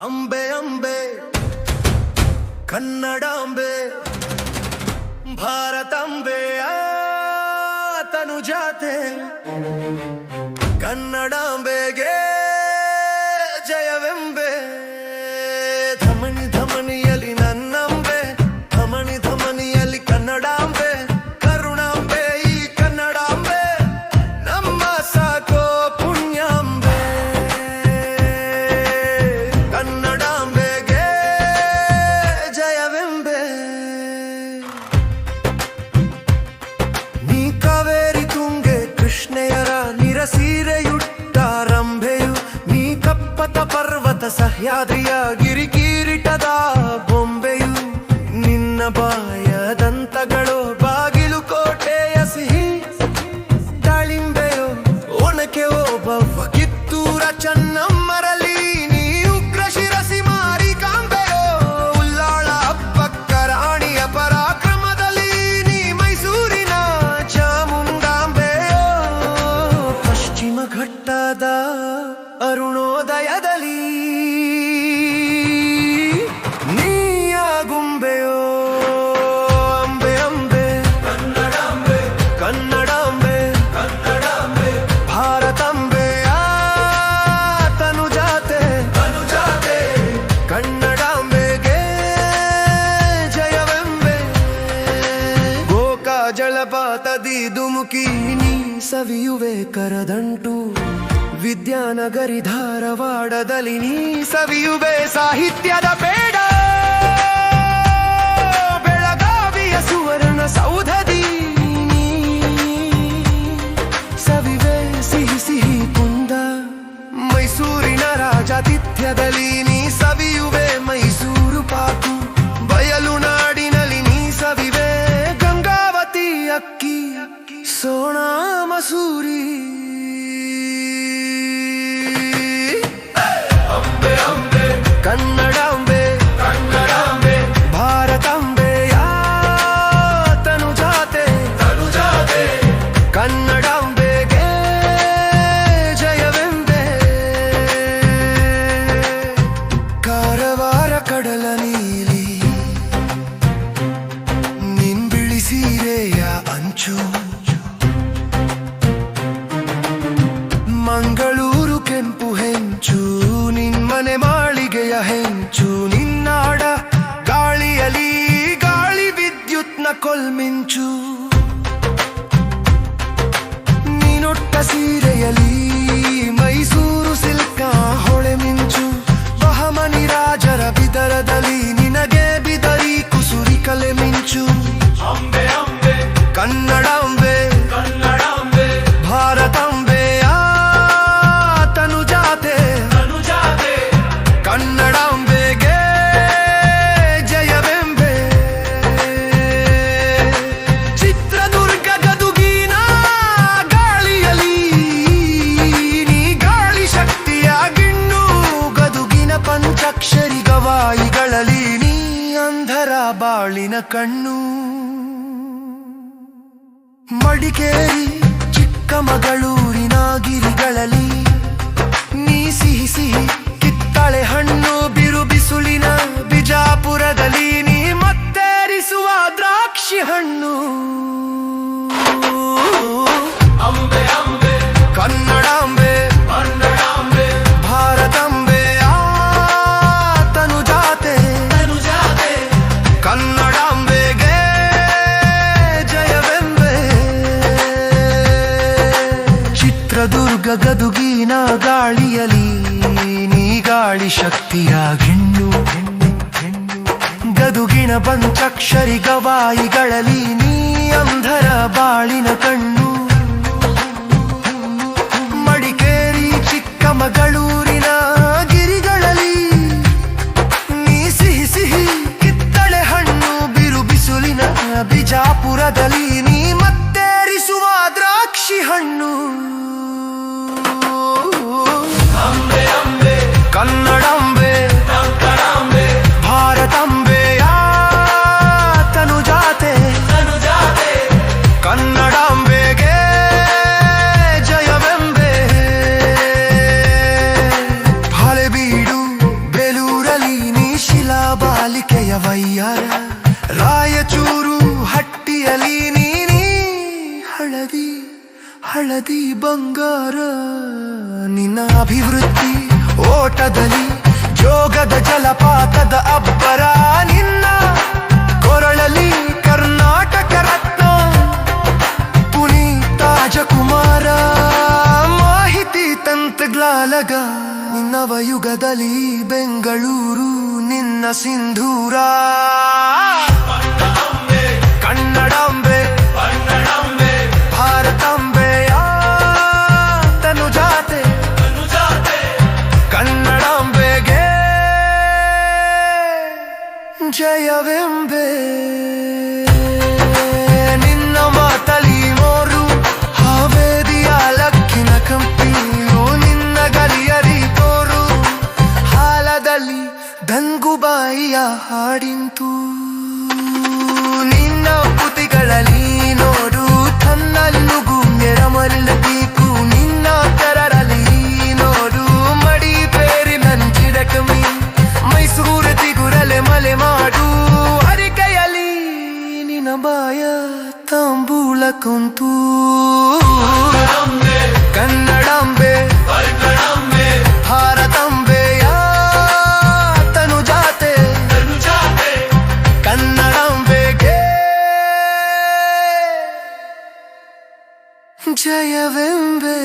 ಅಂಬೆ ಅಂಬೆ. ಕನ್ನಡಾಂಬೆ ಭಾರತಾಂಬೆ ಆತನು ಜಾತೆ ಕನ್ನಡಾಂಬೆಗೆ ಯಾದ್ರಿಯ ಗಿರಿಕಿರೀಟದ ಬೊಂಬೆಯು ನಿನ್ನ ಬಾಯ ಮುಖಿ ನೀ ಸವಿಯುವೆ ಕರದಂಟು. ವಿದ್ಯಾನಗರಿ ಧಾರವಾಡದಲ್ಲಿ ನೀ ಸವಿಯುವೆ ಸಾಹಿತ್ಯದ ಬೇಡ ಬೆಳಗಾವಿಯ ಸುವರ್ಣ ಸೌಧದಿ ಸವಿವೆ ಸಿಹಿ ಸಿಹಿ ಕುಂದ. ಮೈಸೂರಿನ ರಾಜಾತಿಥ್ಯದಲ್ಲಿ ਸੋਨਾ ਮਸੂਰੀ కొల్మించు ಬಾಳಿನ ಕಣ್ಣು. ಮಡಿಕೇರಿ ಚಿಕ್ಕಮಗಳೂರಿನಾಗಿರಿ ಚಿತ್ರದುರ್ಗ ಗದುಗಿನ ಗಾಳಿಯಲಿ, ನೀ ಗಾಳಿ ಶಕ್ತಿಯ ಗೆಂಡು ಗದುಗಿನ ಪಂಚಾಕ್ಷರಿ ಗವಾಯಿಗಳಲ್ಲಿ, ನೀ ಅಂಧರ ಬಾಳಿನ ಕಣ್ಣು. ಮಡಿಕೇರಿ ಚಿಕ್ಕಮಗಳೂರಿನ ಗಿರಿಗಳಲಿ ನೀ ಸಿಹಿ ಸಿಹಿ ಕಿತ್ತಳೆ ಹಣ್ಣು ಬಿರು ಬಿಸುಲಿನ ಬಿಜಾಪುರದಲ್ಲಿ, ನೀ ಮತ್ತೇರಿಸುವ ದ್ರಾಕ್ಷಿ ಹಣ್ಣು. ಬಂಗಾರ, ನಿನ್ನ ಅಭಿವೃದ್ಧಿ ಓಟದಲ್ಲಿ, ಜೋಗದ ಜಲಪಾತದ ಅಬ್ಬರ, ನಿನ್ನ ಕೊರಳಲಿ ಕರ್ನಾಟಕ ರತ್ನ ಪುನೀತ್ ರಾಜಕುಮಾರ ಮಾಹಿತಿ ತಂತ್ರಗ್ಲಾಲಗ ನಿನ್ನ ಯುಗದಲ್ಲಿ ಬೆಂಗಳೂರು ನಿನ್ನ ಸಿಂಧೂರ. ಹಾಡಿಂತು ನಿನ್ನ ಪುತಿಗಳಲ್ಲಿ ನೋಡು ತನ್ನಲ್ಲುಗು ನೆರಮಲ್ಲ ದೀಪು ನಿನ್ನ ತೆರರಲ್ಲಿ ನೋಡು ಮಡಿ ಬೇರಿ ನಂಚಿಡಕಮಿ ಮೈಸೂರು ತಿಗುರಲೆ ಮಲೆ ಮಾಡು ಹರಿಕೆಯಲಿ ನಿನ್ನ ಬಾಯ ತಾಂಬೂಲ ಕುಂತು ಅಂಬೆ ಕನ್ನಡಾಂಬೆ ಕನ್ನಡಾಂಬೆ Jayavimbe